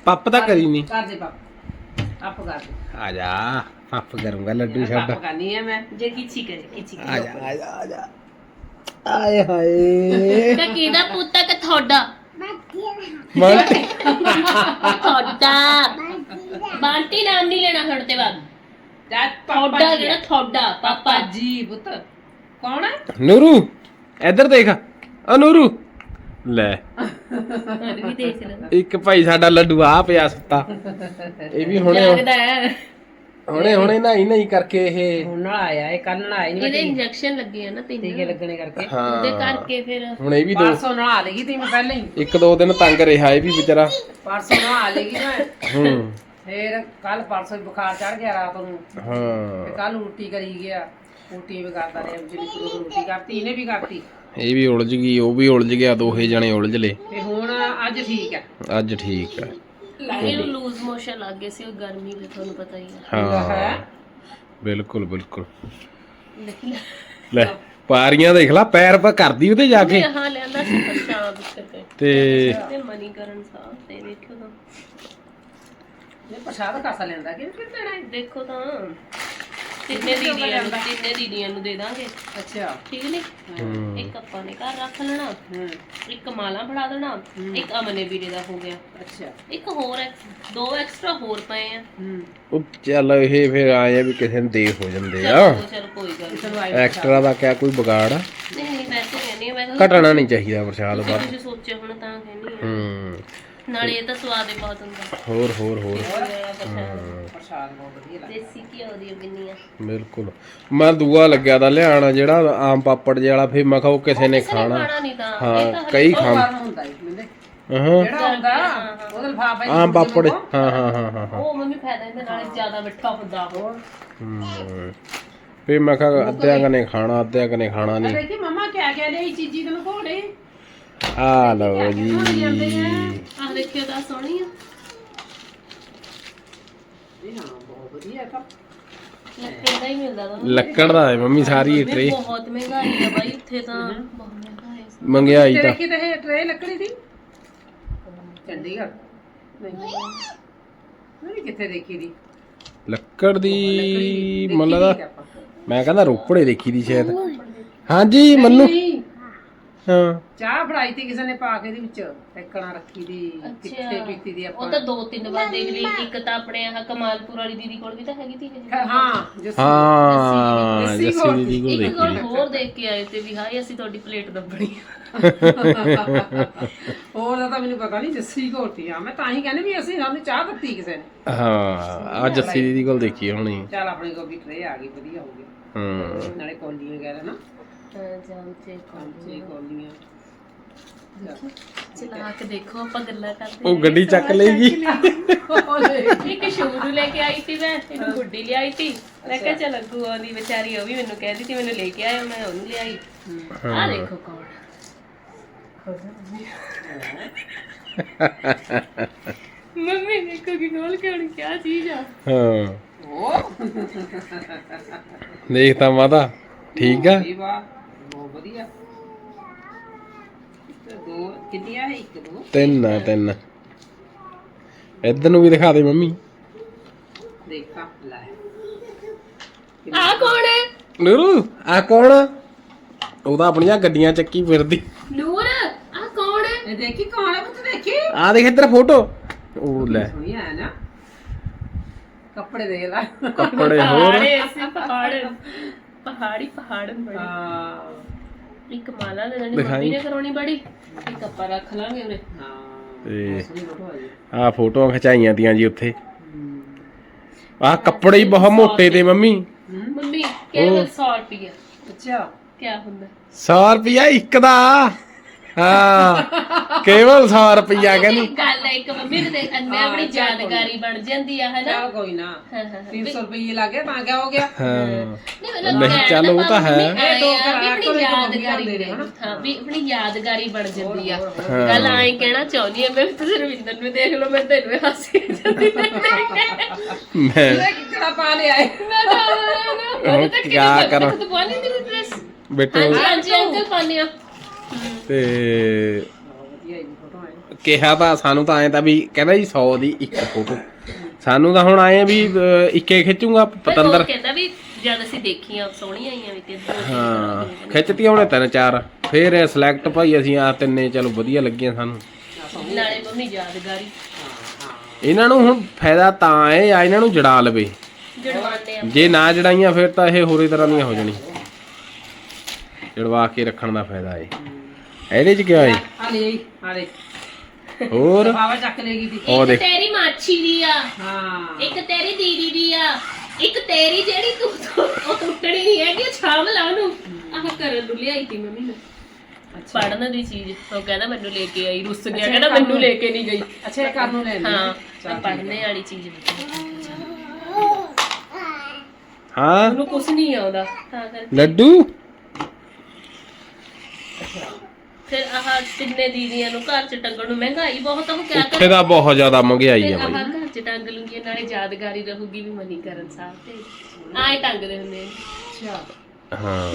ਪੱਪ ਤਾਂ ਕਰੀ ਨਹੀਂ। ਕਰ ਦੇ ਪੱਪ। ਆਪ ਕਰ ਦੇ। ਆ ਜਾ ਪੱਪ ਕਰੂੰਗਾ ਲੱਡੂ ਛੱਡ। ਪੱਪ ਕਰਨੀ ਹੈ ਮੈਂ। ਜੇ ਕਿਚੀ ਕਰੇ ਕਿਚੀ ਆ ਜਾ ਆ ਜਾ ਆ ਜਾ। ਆਏ ਹਾਏ। ਤੇ ਕਿਹਦਾ ਪੁੱਤ ਹੈ ਕਿ ਤੁਹਾਡਾ? ਮੰਟੀ ਤੁਹਾਡਾ। ਬੰਟੀ ਨਾਮ ਨਹੀਂ ਲੈਣਾ ਹੁਣ ਤੇ ਬਾਅਦ ਜਾ ਪਾਪਾ ਜੀ ਜਿਹੜਾ ਤੁਹਾਡਾ? ਪਾਪਾ। ਪਾਪਾ ਜੀ ਪੁੱਤ। ਕੌਣ ਹੈ ਨੂਰੂ ਇੱਧਰ ਦੇਖ। ਆ ਨੂਰੂ। ਲੈ। ਜੀ ਵੀ ਦੇਖ ਲੈ ਇੱਕ ਭਾਈ ਸਾਡਾ ਲੱਡੂ ਆ ਪਿਆ ਸੁੱਤਾ। ਇਹ ਵੀ ਹੁਣੇ ਲੱਗਦਾ ਹੈ। ਹੁਣੇ ਹੁਣੇ ਨਹਾਈ ਨਹੀਂ ਕਰਕੇ ਇਹ ਹੁਣ ਨਾਲ ਆਇਆ ਇਹ ਕੱਲ ਨਾਲ ਆਇਆ ਨਹੀਂ ਇਹਦੇ ਇੰਜੈਕਸ਼ਨ ਲੱਗੇ ਆ ਨਾ ਤਿੰਨ। ਟੀਕੇ ਲੱਗਣੇ ਕਰਕੇ। ਉਹਦੇ ਹਾਂ ਕਰਕੇ ਫਿਰ ਹੁਣ ਇਹ ਵੀ ਦੋ ਪਰਸੋਂ ਨਾਲ ਆ ਲੇਗੀ ਤੀ ਮੈਂ ਪਹਿਲਾਂ ਹੀ। ਇੱਕ ਦੋ ਦਿਨ ਤੰਗ ਰਿਹਾ ਇਹ ਵੀ ਵਿਚਾਰਾ। ਪਰਸੋਂ ਨਾਲ ਆ ਲੇਗੀ ਮੈਂ ਹੂੰ। ਫੇਰ ਕੱਲ ਪਰਸੋਂ ਹੀ ਬੁਖਾਰ ਚੜ ਗਿਆ ਰਾਤ ਨੂੰ। ਹਾਂ। ਤੇ ਕੱਲ ਉਲਟੀ ਕਰੀ ਗਿਆ। ਉਲਟੀ ਵੀ ਕਰਦਾ ਰਿਹਾ ਜਿਹੜੀ ਪੁਰੂ ਉਲਟੀ ਕਰਤੀ ਇਹਨੇ ਵੀ ਕਰਤੀ। ਇਹ ਵੀ ਉਲਝ ਗਈ ਉਹ ਵੀ ਉਲਝ ਗਿਆ ਦੋਹੇ ਜਣੇ ਉਲਝ ਲੇ ਤੇ ਹੁਣ ਅੱਜ ਠੀਕ ਹੈ ਅੱਜ ਠੀਕ ਹੈ ਇਹਨੂੰ ਲੂਜ਼ ਮੋਸ਼ਨ ਲੱਗ ਗਏ ਸੀ ਉਹ ਗਰਮੀ ਦੇ ਤੁਹਾਨੂੰ ਪਤਾ ਹੀ ਹੈ। ਹਾਂ। ਬਿਲਕੁਲ ਬਿਲਕੁਲ। ਲੈ। ਪਾਰੀਆਂ ਦੇਖ ਲਾ ਪੈਰ ਪਾ ਕਰਦੀ ਉਹਦੇ ਜਾ ਕੇ। ਹਾਂ ਲੈਂਦਾ ਸੀ ਪਛਾਣ ਕਰਕੇ ਤੇ ਤੇ ਮਨੀ ਕਰਨ ਸਾਹਿਬ ਤੇ ਦੇਖੋ ਤਾਂ। ਇਹ ਪ੍ਰਸ਼ਾਦ ਕਾਸਾ ਲੈਂਦਾ ਕਿ ਹੈ? ਦੇਖੋ ਤਾਂ। ਤਿੰਨੇ ਦੀਦੀਆਂ ਨੂੰ ਤਿੰਨੇ ਦੀਦੀਆਂ ਨੂੰ ਦੇ ਦਾਂਗੇ। ਅੱਛਾ। ਠੀਕ ਨਹੀਂ ਹੂੰ। ਇੱਕ ਆਪਾਂ ਨੇ ਘਰ ਰੱਖ ਲੈਣਾ। ਹੂੰ। ਇੱਕ ਮਾਲਾ ਫੜਾ ਦੇਣਾ। ਇੱਕ ਅਮਨੇ ਵੀਰੇ ਦਾ ਹੋ ਗਿਆ। ਅੱਛਾ। ਇੱਕ ਹੋਰ ਹੈ ਦੋ ਐਕਸਟਰਾ ਹੋਰ ਪਏ ਆ। ਹੂੰ। ਉਹ ਚੱਲ ਇਹ ਫਿਰ ਆਏ ਆ ਵੀ ਕਿਸੇ ਨੂੰ ਦੇ ਹੋ ਜਾਂਦੇ ਆ। ਚਲੋ ਚਲ ਕੋਈ ਗੱਲ ਨੀ। ਚਲੋ ਆਈ ਐਕਸਟਰਾ ਦਾ ਕਿਆ ਕੋਈ ਵਿਗਾੜ ਆ? ਨਹੀਂ ਨਹੀਂ ਵੈਸੇ ਕਹਿੰਦੀ ਆ ਮੈਂ ਕਿਹਾ ਘਟਣਾ ਨਹੀਂ ਚਾਹੀਦਾ ਪ੍ਰਸ਼ਾਦ ਤੁਸੀਂ ਬਾਅਦ ਕੁਝ ਸੋਚਿਆ ਹੁਣ ਤਾਂ ਕਹਿੰਦੀ ਆ। ਹੂੰ। ਨਾਲੇ ਇਹ ਤਾਂ ਸਵਾਦ ਹੀ ਬਹੁਤ ਹੁੰਦਾ। ਹੋਰ ਹੋਰ ਹੋਰ। ਪ੍ਰਸ਼ਾਦ ਬਹੁਤ ਵਧੀਆ ਲੱਗਦਾ। ਦੇਸੀ ਘਿਓ ਦੀ ਗਿੰਨੀ ਆ ਬਿਲਕੁਲ। ਮੈਂ ਦੂਆ ਲੱਗਿਆ ਤਾਂ ਲਿਆਣਾ ਜਿਹੜਾ ਆਮ ਪਾਪੜ ਜਿਹੜਾ ਫਿਰ ਮੈਂ ਕਿਹਾ ਉਹ ਕਿਸੇ ਨੇ ਖਾਣਾ। ਖਾਣਾ ਨਹੀਂ ਤਾਂ। ਹਾਂ ਕਈ ਖਾਂ ਗਰਮ ਹੁੰਦਾ। ਹੀ ਮਿੰਦੇ ਹਾਂ ਜਿਹੜਾ ਹੁੰਦਾ ਉਹਦਾ ਲਫਾਫਾ ਆਮ ਪਾਪੜ। ਹਾਂ ਹਾਂ ਹਾਂ ਹਾਂ ਹਾਂ। ਉਹ ਮੰਮੀ ਫਾਇਦਾ ਇਹਦੇ ਨਾਲ ਜ਼ਿਆਦਾ ਮਿੱਠਾ ਹੁੰਦਾ। ਹੋਰ? ਫਿਰ ਮੈਂ ਕਿਹਾ ਅੱਧਿਆਂ ਕਨੇ ਖਾਣਾ ਅੱਧਿਆਂ ਕਨੇ ਖਾਣਾ ਨਹੀਂ। ਦੇਖੀ ਮਮਾ ਕਿਆ ਕਿਆ ਲਈ ਚੀਜ਼ੀ ਤੈਨੂੰ ਘੋੜੇ? ਆ ਲਓ ਜੀ। ਆਹ ਦੇਖਿਓ ਤਾਂ ਸੋਹਣੀ ਆ। ਇਹ ਹਾਂ ਬਹੁਤ ਵਧੀਆ ਇਹ ਤਾਂ। ਲੱਕੜ ਦਾ ਹੀ ਮਿਲਦਾ ਤਾਂ ਲੱਕੜ ਦਾ ਹੈ ਮੰਮੀ ਸਾਰੀ ਇਹ ਟਰੇ ਬਹੁਤ ਮਹਿੰਗਾਈ ਆ ਬਾਈ ਇੱਥੇ ਤਾਂ ਬਹੁਤ ਮਹਿੰਗਾਈ ਆ। ਮੰਗਿਆਈ ਤੇ ਤਾਂ। ਦੇਖੀ ਤੇ ਇਹ ਟਰੇ ਲੱਕੜੀ ਦੀ। ਚੰਡੀਗੜ੍ਹ। ਨਹੀਂ। ਨਹੀਂ ਕਿੱਥੇ ਦੇਖੀ ਦੀ? ਲੱਕੜ ਦੀ ਆਪਾਂ। ਮੈਂ ਕਹਿੰਦਾ ਰੋਪੜੇ ਦੇਖੀ ਦੀ ਸ਼ਾਇਦ। ਹਾਂਜੀ ਮੰਨੂ। ਹਾਂ। ਚਾਹ ਫੜਾਈ ਤੀ ਕਿਸੇ ਨੇ ਪਾ ਕੇ ਦੇ ਵਿੱਚ ਟੈਕਣਾ ਰੱਖੀ ਦੀ ਕਿੱਥੇ। ਪੀਤੀ ਦੀ ਉਹ ਆਪਾਂ ਤਾਂ ਦੋ ਤਿੰਨ ਵਾਰ ਦੇਖ ਲਈ ਇੱਕ ਤਾਂ ਆਪਣੇ ਆਹ ਕਮਾਲਪੁਰ ਵਾਲੀ ਦੀਦੀ ਕੋਲ ਵੀ ਤਾਂ ਹੈਗੀ ਤੀ ਇਹ ਹਾਂ ਜੱਸੀ ਹਾਂ ਜੱਸੀ ਕੋਲ ਦੀਦੀ ਕੋਲ ਇੱਕ ਦੇਖੀ। ਕੋਲ ਹੋਰ ਦੇਖ ਕੇ ਆਏ ਤੇ ਵੀ ਹਾਏ ਅਸੀਂ ਤੁਹਾਡੀ ਪਲੇਟ ਦੱਬਣੀ ਹੋਰ ਦਾ ਤਾਂ ਮੈਨੂੰ ਪਤਾ ਨਹੀਂ ਜੱਸੀ ਘੋਟੀ ਆ ਮੈਂ ਤਾਂ ਹੀ ਕਹਿੰਦੀ ਵੀ ਅਸੀਂ ਸਾਨੂੰ ਚਾਹ ਦਿੱਤੀ ਕਿਸੇ ਨੇ। ਹਾਂ ਆ ਜੱਸੀ ਦੀਦੀ ਕੋਲ ਦੇਖੀ ਹੋਣੀ। ਚੱਲ ਆਪਣੀ ਗੋਭੀ ਟਰੇ ਆ ਗਈ ਵਧੀਆ ਹੋ ਗਈ। ਹੂੰ। ਨਾਲੇ ਕੌਲੀਆਂ ਵਗੈਰਾ ਨਾ। ਹਾਂ ਜਾਮ ਚੇ ਕਾਂਚੇ ਕੌਲੀਆਂ ਚਲਾ ਕੇ ਦੇਖੋ ਆਪਾਂ ਗੱਲਾਂ ਕਰਦੇ ਉਹ ਗੱਡੀ ਚੱਕ ਲਏਗੀ। ਇੱਕ ਸ਼ੂਰੂ ਲੈ ਕੇ ਆਈ ਸੀ ਮੈਂ ਇਹਨੂੰ ਗੁੱਡੀ ਲਿਆਈ ਸੀ। ਮੈਂ ਕਿਹਾ ਚਲ ਅੱਗੂ ਆਉਂਦੀ ਵਿਚਾਰੀ ਉਹ ਵੀ ਮੈਨੂੰ ਕਹਿੰਦੀ ਸੀ ਮੈਨੂੰ ਲੈ ਕੇ ਆਇਓ ਮੈਂ ਉਹਨੂੰ ਲਿਆਈ। ਆ ਦੇਖੋ ਕੌਣ। ਮੰਮੀ ਦੇਖੋ ਕਿ ਖੋਲ ਕੇ ਹੁਣ ਕੀ ਚੀਜ਼ ਆ। ਹਾਂ। ਉਹ ਦੇਖ ਤਾਂ ਮਾਤਾ ਠੀਕ ਆ? ਬਹੁਤ ਵਧੀਆ। ਤੇ ਦੋ ਕਿੰਨੀਆਂ ਹੈ? ਇੱਕ ਦੋ। ਤਿੰਨ ਆ ਤਿੰਨ। ਇੱਧਰ ਨੂੰ ਵੀ ਦਿਖਾ ਦੇ ਮੰਮੀ। ਦੇਖਾ ਲੈ। ਆ ਕੌਣ ਹੈ? ਨੂਰੂ ਆ ਕੌਣ? ਆ? ਉਹ ਤਾਂ ਆਪਣੀਆਂ ਗੱਡੀਆਂ ਚੱਕੀ ਫਿਰਦੀ। ਨੂਰ ਆ ਕੌਣ ਹੈ? ਇਹ ਦੇਖੀ ਕੌਣ ਹੈ ਪੁੱਤ ਦੇਖੀ? ਆ ਦੇਖ ਇੱਧਰ ਫੋਟੋ। ਉਹ ਲੈ। ਸੋਹਣੀ ਆ ਨਾ। ਕੱਪੜੇ ਦੇਖ ਲੈ। ਕੱਪੜੇ ਹੋਰ। ਪਹਾੜੇ ਅਸੀਂ ਪਹਾੜ। ਪਹਾੜੀ ਪਹਾੜਨ ਬੜੀ। ਹਾਂ। ਇੱਕ ਮਾਲਾ ਲੈ ਲੈਣੀ। ਮੰਮੀ ਨੇ ਕਰਾਉਣੀ ਬੜੀ ਇੱਕ ਆਪਾਂ ਰੱਖ ਲਾਂਗੇ ਉਰੇ ਤੇ ਆ ਫੋਟੋਆਂ ਖਿਚਾਈਆਂ ਦੀਆਂ ਜੀ ਉੱਥੇ। ਆ ਕੱਪੜੇ ਹੀ ਬਹੁਤ ਮੋਟੇ ਤੇ ਮੰਮੀ। ਮੰਮੀ ਕਿਹੜਾ 100 ਰੁਪਏ ਅੱਛਾ। ਕੀ ਹੁੰਦਾ? 100 ਰੁਪਿਆ ਇੱਕ ਦਾ। ਹਾਂ। ਕੇਵਲ 100 ਰੁਪਈਆ ਕਹਿੰਦੀ। ਗੱਲ ਹੈ ਇੱਕ ਮੰਮੀ ਦੇਖ ਅੰਨੇ ਆਪਣੀ ਯਾਦਗਾਰੀ ਬਣ ਜਾਂਦੀ ਆ ਹਨਾ? ਚਲ ਕੋਈ ਨਾ। ਹਾਂ ਹਾਂ 300 ਰੁਪਏ ਲੱਗੇ ਤਾਂ ਕਿਆ ਹੋ ਗਿਆ? ਹਾਂ। ਨਹੀਂ ਚੱਲ ਦਾ ਉਹ ਤਾਂ ਹੈ। ਇਹ ਦੋ ਆ ਵੀ ਘਰਾਂ ਆਪਣੀ ਕੋਲ ਇੱਕ ਮੰਮੀ ਯਾਦਗਾਰੀ ਨੇ। ਹਾਂ ਵੀ ਆਪਣੀ ਯਾਦਗਾਰੀ ਬਣ ਜਾਂਦੀ ਆ। ਹਾਂ। ਗੱਲ ਆਏ ਕਹਿਣਾ ਚਾਹੁੰਦੀ ਆ ਮੈਂ ਵੀ ਤੁਸੀਂ ਰਵਿੰਦਰ ਨੂੰ ਦੇਖ ਲਓ ਮੈਂ ਤੈਨੂੰ ਹੀ ਹਾਸੀ ਆ ਜਾਂਦੀ ਮੈਂ ਇਹ ਕਿਹੜਾ ਪਾ ਲਿਆ ਏ? ਮੈਂ ਤਾਂ ਤਾਂ ਕਿਆ ਕਿਹੜੀ ਕਰਾਂ? ਤੱਕ ਪਾਣੀ ਦੀ ਡਰੈਸ ਬੇਟੋ ਹਾਂਜੀ ਹਾਂਜੀ ਅੰਕਲ ਪਾਣੇ ਆ। ਤੇ ਕਿਹਾ ਤਾਂ ਸਾਨੂੰ ਤਾਂ ਐ ਤਾਂ ਵੀ ਕਹਿੰਦਾ ਜੀ 100 ਦੀ ਇੱਕ ਫੋਟੋ। ਸਾਨੂੰ ਤਾਂ ਹੁਣ ਆਏ ਆ ਵੀ ਅਹ, ਇੱਕੇ ਖਿੱਚੂਗਾ ਪਤੰਦਰ। ਕਹਿੰਦਾ ਵੀ ਜਦ ਅਸੀਂ ਦੇਖੀਆਂ ਸੋਹਣੀਆਂ ਆਈਆਂ ਵੀ ਤੇ ਦੋ ਤਿੰਨ ਹਾਂ ਖਿੱਚਤੀਆਂ ਉਹਨੇ ਤਿੰਨ ਚਾਰ। ਫੇਰ ਸਿਲੈਕਟ ਭਾਈ ਅਸੀਂ ਆ ਤਿੰਨੇ ਚਲੋ ਵਧੀਆ ਲੱਗੀਆਂ ਸਾਨੂੰ। ਨਾਲੇ ਮੰਮੀ ਯਾਦਗਾਰੀ। ਇਹਨਾਂ ਨੂੰ ਹੁਣ ਫਾਇਦਾ ਤਾਂ ਹੈ ਆ ਇਹਨਾਂ ਨੂੰ ਜੜਾ ਲਵੇ। ਜੜਵਾਨੇ ਆ। ਜੇ ਨਾ ਜੜਾਈਆਂ ਫਿਰ ਤਾਂ ਇਹ ਹੋਰੇ ਤਰ੍ਹਾਂ ਦੀਆਂ ਹੋ ਜਾਣੀਆਂ ਜੜਵਾ ਕੇ ਰੱਖਣ ਦਾ ਫਾਇਦਾ ਹੈ ਇਹਦੇ ਚ ਕੀ ਹੈ ਆ ਲੈ ਆ ਲੈ। ਹੋਰ? ਬਾਵਾ ਚੱਕ ਲੈ ਗਈ ਤੀ ਉਹ ਇੱਕ ਤੇਰੀ ਮਾਛੀ ਦੀ ਆ। ਹਾਂ। ਇੱਕ ਤੇਰੀ ਦੀਦੀ ਦੀ ਆ। ਇੱਕ ਤੇਰੀ ਜਿਹੜੀ ਤੂੰ ਤੂੰ- ਉਹ ਟੁੱਟਣੀ ਨਹੀਂ ਹੈਗੀ ਉਹ ਛਾਮ ਲਾ ਉਹਨੂੰ। ਆਹ ਕਰਨ ਨੂੰ ਲਿਆਈ ਤੀ ਮੰਮੀ ਨੇ। ਪੜਨ ਦੀ ਚੀਜ਼। ਉਹ ਕਹਿੰਦਾ ਮੈਨੂੰ ਲੈ ਕੇ ਆਈ ਰੁੱਸ ਗਿਆ। ਕਹਿੰਦਾ ਮੈਨੂੰ ਲੈ ਕੇ ਨਹੀਂ ਗਈ। ਅੱਛਾ ਇਹ ਕਰਨ ਨੂੰ ਲੈ ਲਈ। ਹਾਂ ਮੈਂ ਪੜਨੇ ਵਾਲੀ ਚੀਜ਼ ਵਿੱਚ। ਹਾਂ। ਉਹਨੂੰ ਕੁਝ ਨਹੀਂ ਆਉਂਦਾ। ਤਾਂ ਕਰਕੇ। ਲੱਡੂ? ਫਿਰ ਆਹ ਤਿੰਨੇ ਦੀਦੀਆਂ ਨੂੰ ਘਰ ਚ ਟੰਗਣ ਨੂੰ ਮਹਿੰਗਾਈ ਬਹੁਤ ਆ, ਉਹ ਕਿਆ ਉੱਥੇ ਕਰੇ ਦਾ ਬਹੁਤ ਜ਼ਿਆਦਾ ਮਹਿੰਗਾਈ ਆ ਬਾਈ। ਘਰ ਚ ਟੰਗ ਲੂੰਗੀ ਨਾਲੇ ਯਾਦਗਾਰੀ ਰਹੂਗੀ ਵੀ ਮਨੀ ਕਰਨ ਸਾਹਿਬ ਤੇ। ਆਏ ਟੰਗਦੇ ਹੁੰਦੇ ਨੇ। ਅੱਛਾ। ਹਾਂ।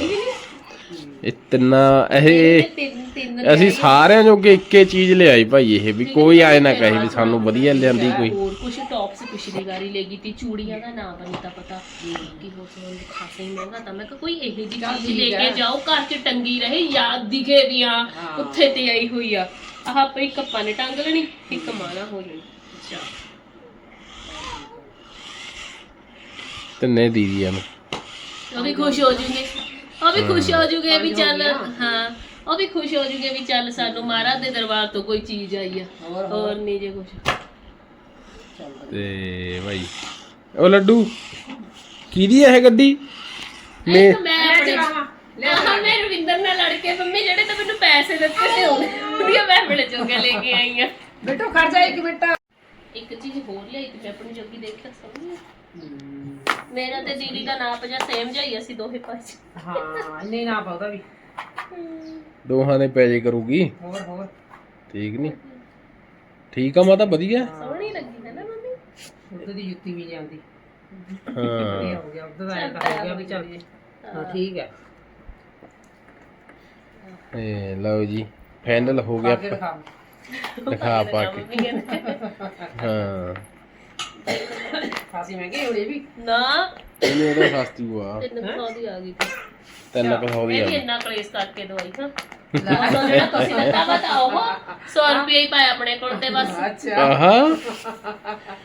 ਇਹ ਤਿੰਨਾਂ ਇਹ ਤਿੰਨ ਤਿੰਨ ਅਸੀਂ ਸਾਰਿਆਂ ਜੋਗੇ ਇੱਕੇ ਚੀਜ਼ ਲਿਆਈ ਭਾਈ ਇਹ ਵੀ ਕੋਈ ਆਏ ਨਾ ਕਹੇ ਵੀ ਸਾਨੂੰ ਵਧੀਆ ਲਿਆਂਦੀ ਕੋਈ। ਹੋਰ ਕੁਝ ਟੌਪਸ ਪਿਛਲੀ ਵਾਰੀ ਲੈ ਗਈ ਤੀ ਚੂੜੀਆਂ ਦਾ ਨਾਮ ਨਹੀਂ ਤਾਂ ਪਤਾ। ਕੀ ਹੋ ਸੋਨ ਖਾਸਾ ਹੀ ਮਹਿੰਗਾ ਤਾਂ ਮੈਂ ਕਿਹਾ ਕੋਈ ਇਹੋ ਚੱਲ ਚੀਜ਼ ਲੈ। ਕੇ ਜਾਓ ਘਰ 'ਚ ਟੰਗੀ ਰਹੇ ਯਾਦ ਦਿਖੇ ਵੀ ਆ। ਉੱਥੇ ਤੇ ਆਈ ਹੋਈ ਆ। ਆਹ ਪਈ ਕੱਪਾਂ ਨੇ ਟੰਗ ਲੈਣੀ ਇੱਕ ਮਾਲਾ ਹੋ ਜਾਣੀ। ਅੱਛਾ। ਤਿੰਨੇ ਦੀਦੀਆਂ ਨੂੰ। ਉਹ ਵੀ ਖੁਸ਼ ਹੋ ਜੂਗੇ। ਉਹ ਵੀ ਖੁਸ਼ ਹੋ ਜੂਗੇ ਵੀ ਚੱਲ ਹਾਂ। ਉਹ ਵੀ ਖੁਸ਼ ਹੋ ਜੂਗੇ ਵੀ ਚੱਲ ਸਾਨੂੰ ਮਹਾਰਾਜ ਦੇ ਦਰਬਾਰ ਤੋਂ ਕੋਈ ਚੀਜ਼ ਆਈ ਆ। ਹੋਰ ਹੋਰ। ਨਹੀਂ ਜੇ ਕੁਛ। ਤੇ ਭਾਈ ਉਹ ਲੱਡੂ ਕਿਹਦੀ ਹੈ ਇਹ ਗੱਡੀ? ਮੈਂ ਇੱਕ ਮੈਂ ਆਪਣੇ ਆਹ ਮੈਂ ਰਵਿੰਦਰ ਨਾਲ ਲੜ ਕੇ ਮੰਮੀ ਜਿਹੜੇ ਤਾਂ ਮੈਨੂੰ ਪੈਸੇ ਦਿੱਤੇ ਸੀ ਉਹਦੀਆਂ ਮੈਂ ਮਿਲ ਚੁੱਕੇ ਲੈ ਕੇ ਆਈ ਆ। ਬੇਟੂ ਖਰਚਾ ਇੱਕ ਮਿੰਟ। ਇੱਕ ਚੀਜ਼ ਹੋਰ ਲਈ ਤੇ ਮੈਂ ਆਪਣੀ ਜੋਗੀ ਦੇਖਿਆ ਸਮਝੀ ਮੇਰਾ ਤੇ ਦੀਦੀ ਦਾ ਨਾਪ ਜਾਂ ਸੇਮ ਜਿਹਾ ਹੀ ਅਸੀਂ ਦੋਹੇ ਪਾਸ ਹਾਂ ਨਹੀਂ ਨਾ ਪਾਉਦਾ ਵੀ। ਦੋਹਾਂ ਦੇ ਪੈਸੇ ਕਰੂਗੀ। ਹੋਰ ਹੋਰ। ਠੀਕ ਨਹੀਂ ਠੀਕ ਆ ਮਾਤਾ ਵਧੀਆ? ਸੋਹਣੀ ਲੱਗੀ ਹੈ ਨਾ ਮੰਮੀ? ਉੱਤੇ ਦੀ ਜੁੱਤੀ ਵੀ ਜਾਂਦੀ ਹਾਂ। ਇਹ ਹੋ ਗਿਆ ਉੱਤੇ ਦਾ ਐਂ ਤਾਂ ਹੋ ਗਿਆ ਵੀ ਚੱਲ। ਹਾਂ ਠੀਕ ਹੈ। ਇਹ ਲਓ ਜੀ ਫਾਈਨਲ ਹੋ ਗਿਆ ਪਾ ਦਿਖਾ ਦਿਖਾ ਪਾ ਕੇ। ਹਾਂ। ਖਾਸੀ ਮਹਿੰਗੀ ਹੋਣੀ ਵੀ। ਨਾ। ਇਹਨੇ ਉਹਦਾ ਸਸਤੀ ਹੋਆ। ਤਿੰਨ ਸੌ ਦੀ ਆ ਗਈ ਤਿੰਨ ਕੁ ਸੌ ਦੀ ਇਹ ਆ। ਵੀ ਇੰਨਾ ਕਲੇਸ਼ ਕਰਕੇ ਦਵਾਈ ਹਾਂ ਉਹ ਸੌ ਜਿਹੜਾ ਤੁਸੀਂ ਦਿੱਤਾ ਪਤਾ ਉਹ 100 ਰੁਪਏ ਹੀ ਪਾਇਆ ਆਪਣੇ ਕੋਲ ਤੇ ਬਸ। ਅੱਛਾ। ਆਹਾ।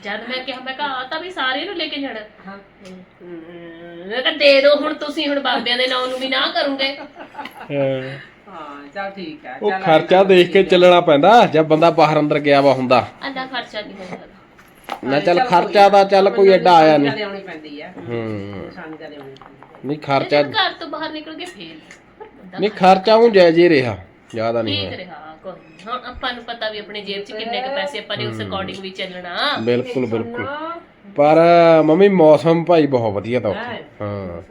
ਜਦ ਮੈਂ ਕਿਹਾ ਮੈਂ ਕਿਹਾ ਆ ਤਾਂ ਵੀ ਸਾਰੇ ਨੂੰ ਲੈ ਕੇ ਜਾਣਾ। ਹਾਂ। ਹਮ, ਮੈਂ ਕਿਹਾ ਦੇ ਦਿਓ ਹੁਣ ਤੁਸੀਂ ਹੁਣ ਬਾਬਿਆਂ ਦੇ ਨਾਂ ਨੂੰ ਵੀ ਨਾ ਕਰੋਗੇ। ਹਾਂ। ਹਾਂ ਚੱਲ ਠੀਕ ਹੈ। ਉਹ ਚੱਲ ਖਰਚਾ ਦੇਖ ਕੇ ਚੱਲਣਾ ਪੈਂਦਾ ਜਦ ਬੰਦਾ ਬਾਹਰ ਅੰਦਰ ਗਿਆ ਵਾ ਹੁੰਦਾ। ਅੰਨਾ ਖਰਚਾ ਨਹੀਂ ਹੋ ਸਕਦਾ ਨਾ ਚੱਲ ਖਰਚਾ ਤਾਂ ਚੱਲ ਕੋਈ ਐਡਾ ਆਇਆ ਨਹੀਂ। ਲਿਆਉਣੀ ਪੈਂਦੀ ਹੈ। ਹੂੰ। ਨਿਸ਼ਾਨੀ ਤਾਂ ਲਿਆਉਣੀ ਪੈਂਦੀ ਨਹੀਂ ਤੇ ਖਰਚਾ ਜਦ ਘਰ ਤੋਂ ਬਾਹਰ ਨਿਕਲ ਕੇ ਫੇਰ ਬੰਦਾ ਨਹੀਂ ਖਰਚਾ ਉਹ ਜਾਇਜ਼ ਹੀ ਰਿਹਾ ਜ਼ਿਆਦਾ ਨਹੀਂ ਠੀਕ ਹੋਇਆ। ਰਿਹਾ ਕੋਈ ਨੀ। ਹੁਣ ਆਪਾਂ ਨੂੰ ਪਤਾ ਵੀ ਆਪਣੇ ਜੇਬ 'ਚ ਕਿੰਨੇ ਕ ਪੈਸੇ ਆਪਾਂ ਨੇ ਉਸ ਅਕੋਰਡਿੰਗ ਵੀ ਚੱਲਣਾ। ਬਿਲਕੁਲ ਬਿਲਕੁਲ। ਪਰ ਮੰਮੀ ਮੌਸਮ ਭਾਈ ਬਹੁਤ ਵਧੀਆ ਤਾਂ ਉੱਥੇ। ਹਾਂ।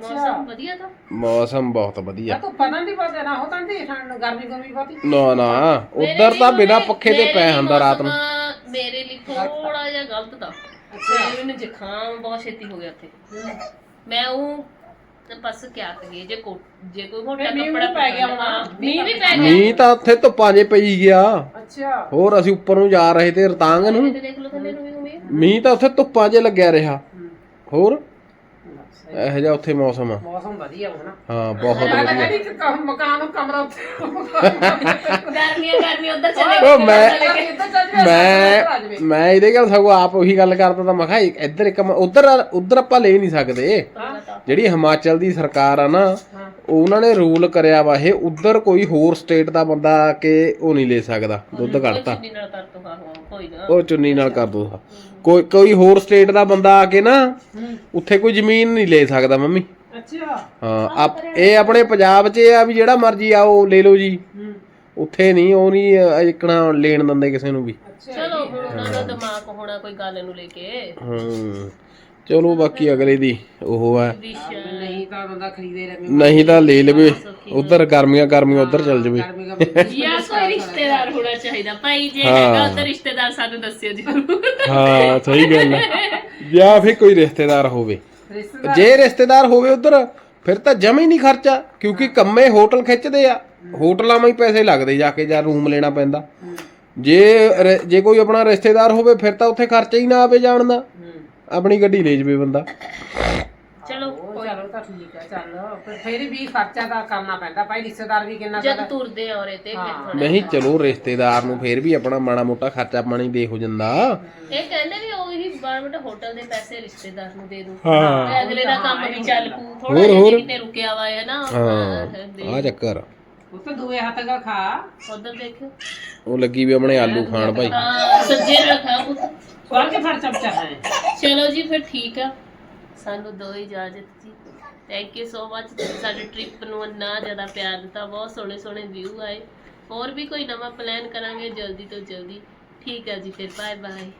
ਮੌਸਮ ਵਧੀਆ ਤਾਂ। ਮੌਸਮ ਬਹੁਤ ਵਧੀਆ। ਤੂੰ ਪਤਾ ਨਹੀਂ ਪਤਾ ਨਾ ਹੋ ਤਾਂ ਨਹੀਂ ਠੰਡ ਗਰਮੀ ਗਰਮੀ ਬਹੁਤੀ। ਨਾ ਨਾ। ਉਧਰ ਤਾਂ ਬਿਨਾ ਪੱਖੇ ਦੇ ਪੈ ਹੁੰਦਾ ਰਾਤ ਨੂੰ। ਮੌਸਮ ਮੇਰੇ ਲਈ ਥੋੜਾ ਜਿਹਾ ਗਲਤ ਤਾਂ। ਅੱਛਾ। ਮੈਨੂੰ ਜ਼ੁਕਾਮ ਬਹੁਤ ਛੇਤੀ ਹੋ ਗਿਆ ਉੱਥੇ। ਮੈਂ ਉਹ ਤੇ ਬਸ ਕਿਆ ਕਰੀਏ ਜੇ ਕੋ ਜੇ ਕੋਈ ਮੋਟਾ ਫਿਰ ਮੀਂਹ ਕੱਪੜਾ ਵੀ ਪੈ ਗਿਆ ਹੋਣਾ। ਹਾਂ, ਮੀਂਹ ਵੀ ਪੈ ਗਿਆ। ਮੀਂਹ ਤਾਂ ਉੱਥੇ ਧੁੱਪਾਂ 'ਚ ਪਈ ਗਿਆ। ਅੱਛਾ। ਹੋਰ ਅਸੀਂ ਉੱਪਰ ਨੂੰ ਜਾ ਰਹੇ ਤੇ ਰਤਾਂਗ ਨੂੰ। ਤੇ ਦੇਖ ਲਓ ਥੱਲੇ ਨੂੰ ਵੀ ਉਵੇਂ। ਮੀਂਹ ਤਾਂ ਉੱਥੇ ਧੁੱਪਾਂ 'ਚ ਲੱਗਿਆ ਰਿਹਾ। ਹੋਰ? ਇਹੋ ਜਿਹਾ ਉੱਥੇ ਮੌਸਮ ਆ। ਮੌਸਮ ਵਧੀਆ ਹੋਣਾ ਹਾਂ ਬਹੁਤ ਮੈਂ ਤਾਂ ਵਧੀਆ। ਕਹਿੰਦੀ ਕਿ ਕਮ- ਮਕਾਨ ਨੂੰ ਕਮਰਾ ਉੱਥੇ ਗਰਮੀਆਂ ਗਰਮੀਆਂ ਉਧਰ ਚਲੇ ਉਹ ਮੈਂ ਇੱਧਰ ਚੱਲ ਜਾਵੇ ਮੈਂ ਮੈਂ ਇਹਦੇ ਗੱਲ ਸਗੋਂ ਆਪ ਉਹੀ ਗੱਲ ਕਰਦਾ ਤਾਂ ਮੈਂ ਕਿਹਾ ਇੱਕ- ਇੱਧਰ ਇੱਕ ਉਧਰ ਉਧਰ ਆਪਾਂ ਲੈ ਨਹੀਂ ਸਕਦੇ। ਜਿਹੜੀ ਹਿਮਾਚਲ ਦੀ ਸਰਕਾਰ ਆ ਨਾ ਉਹਨਾਂ ਨੇ ਰੂਲ ਕਰਿਆ ਵਾ ਇਹ ਉਧਰ ਕੋਈ ਹੋਰ ਸਟੇਟ ਦਾ ਬੰਦਾ ਆ ਕੇ ਉਹ ਨਹੀਂ ਲੈ ਸਕਦਾ ਦੁੱਧ ਕੱਢਤਾ। ਚੁੰਨੀ ਨਾਲ ਕਰ ਦੋ ਹਾਂ ਹਾਂ ਕੋਈ ਨਾ। ਉਹ ਚੁੰਨੀ ਨਾਲ ਕਰ ਦੋ। ਕੋਈ ਕੋਈ ਹੋਰ ਸਟੇਟ ਦਾ ਬੰਦਾ ਆ ਕੇ ਨਾ ਉੱਥੇ ਕੋਈ ਜ਼ਮੀਨ ਨਹੀਂ ਲੈ ਸਕਦਾ ਮੰਮੀ। ਅੱਛਾ। ਹਾਂ ਆਪ ਇਹ ਆਪਣੇ ਪੰਜਾਬ 'ਚ ਇਹ ਆ ਵੀ ਜਿਹੜਾ ਮਰਜ਼ੀ ਆਓ ਲੈ ਲਓ ਜੀ। ਉੱਥੇ ਨਹੀਂ ਉਹ ਨਹੀਂ ਇਕਣਾ ਲੈਣ ਦਿੰਦੇ ਕਿਸੇ ਨੂੰ ਵੀ। ਚਲੋ ਹੁਣ ਉਹਨਾਂ ਦਾ ਦਿਮਾਗ ਹੋਣਾ ਕੋਈ ਗੱਲ ਨੂੰ ਲੈ ਕੇ। ਹੂੰ। ਚਲੋ ਬਾਕੀ ਅਗਲੇ ਦੀ ਉਹ ਦਿਸ਼ਾ ਨਹੀਂ ਤਾਂ ਬੰਦਾ ਖਰੀਦੇ ਰਹੇ ਨਹੀਂ ਤਾਂ ਲੈ ਲਵੇ। ਉਧਰ ਗਰਮੀਆਂ ਗਰਮੀਆਂ ਉਧਰ ਚੱਲ ਜਵੇ। ਗਰਮੀ ਦਾ ਜਾਂ ਕੋਈ ਰਿਸ਼ਤੇਦਾਰ ਹੋਣਾ ਚਾਹੀਦਾ। ਭਾਈ ਜੇ ਹੈਗਾ ਤਾਂ ਰਿਸ਼ਤੇਦਾਰ ਸਾਨੂੰ ਦੱਸਿਓ ਜ਼ਰੂਰ। ਹਾਂ ਸਹੀ ਗੱਲ ਹੈ ਜਾਂ ਫਿਰ ਕੋਈ ਰਿਸ਼ਤੇਦਾਰ ਹੋਵੇ। ਜੇ ਰਿਸ਼ਤੇਦਾਰ ਹੋਵੇ ਉਧਰ ਫਿਰ ਤਾਂ ਜਮਾ ਹੀ ਨਹੀਂ ਖਰਚਾ ਕਿਉਂਕਿ ਕੰਮੇ ਹੋਟਲ ਖਿੱਚਦੇ ਆ। ਹੋਟਲਾਂ 'ਚ ਹੀ ਪੈਸੇ ਲੱਗਦੇ ਜਾ ਕੇ ਜਾਂ ਰੂਮ ਲੈਣਾ ਪੈਂਦਾ। ਜੇ ਜੇ ਕੋਈ ਆਪਣਾ ਰਿਸ਼ਤੇਦਾਰ ਹੋਵੇ ਫਿਰ ਤਾਂ ਉੱਥੇ ਖਰਚਾ ਹੀ ਨਾ ਆਵੇ ਜਾਣ ਦਾ। ਆਪਣੀ ਗੱਡੀ ਲੈ ਜਵੇ ਬੰਦਾ। ਚਲੋ ਉਹ ਚਲੋ ਤਾਂ ਠੀਕ ਹੈ ਚੱਲ ਪਰ ਫਿਰ ਵੀ ਖਰਚਾ ਤਾਂ ਕਰਨਾ ਪੈਂਦਾ। ਭਾਈ ਰਿਸ਼ਤੇਦਾਰ ਵੀ ਕਿੰਨਾ ਜਦ ਤੁਰਦੇ ਆ ਔਰੇ ਤੇ ਫਿਰ ਥੋੜਾ ਨਹੀਂ ਚਲੋ ਰਿਸ਼ਤੇਦਾਰ ਨੂੰ ਫਿਰ ਵੀ ਆਪਣਾ ਮਾੜਾ ਮੋਟਾ ਖਰਚਾ ਪਾਣੀ ਦੇ ਹੋ ਜਾਂਦਾ। ਇਹ ਕਹਿੰਦੇ ਵੀ ਉਹੀ ਬਾਰਮਟ ਹੋਟਲ ਦੇ ਪੈਸੇ ਰਿਸ਼ਤੇਦਾਰ ਨੂੰ ਦੇ ਦੂੰ ਹਾਂ। ਤੇ ਅਗਲੇ ਦਾ ਕੰਮ ਵੀ ਚੱਲ ਪੂ ਥੋੜਾ ਜਿਹਾ ਜੇ ਕਿਤੇ ਰੁਕਿਆ ਵਾ ਹੈ ਨਾ ਹਾਂ ਆ ਚੱਕਰ। ਉਹ ਤਾਂ ਦੂਏ ਹੱਥ ਦਾ ਖਾ। ਉਧਰ ਦੇਖਿਓ। ਉਹ ਲੱਗੀ ਵੀ ਆਪਣੇ ਆਲੂ ਖਾਣ ਭਾਈ। ਹਾਂ ਸੱਜੇ ਰੱਖਾ ਪੁੱਤ। ਫੜ ਕੇ ਫੜ ਚਮਚਾ ਹੈ ਚਲੋ ਜੀ, ਫਿਰ ਠੀਕ ਆ। ਸਾਨੂੰ ਦੋ ਇਜਾਜ਼ਤ ਜੀ। ਥੈਂਕ ਯੂ ਸੋ ਮਚ ਤੁਸੀਂ ਸਾਡੇ ਟ੍ਰਿਪ ਨੂੰ ਇੰਨਾ ਜ਼ਿਆਦਾ ਪਿਆਰ ਦਿੱਤਾ। ਬਹੁਤ ਸੋਹਣੇ ਸੋਹਣੇ ਵਿਊ ਆਏ। ਹੋਰ ਵੀ ਕੋਈ ਨਵਾਂ ਪਲਾਨ ਕਰਾਂਗੇ ਜਲਦੀ ਤੋਂ ਜਲਦੀ। ਠੀਕ ਹੈ ਜੀ, ਫਿਰ ਬਾਏ ਬਾਏ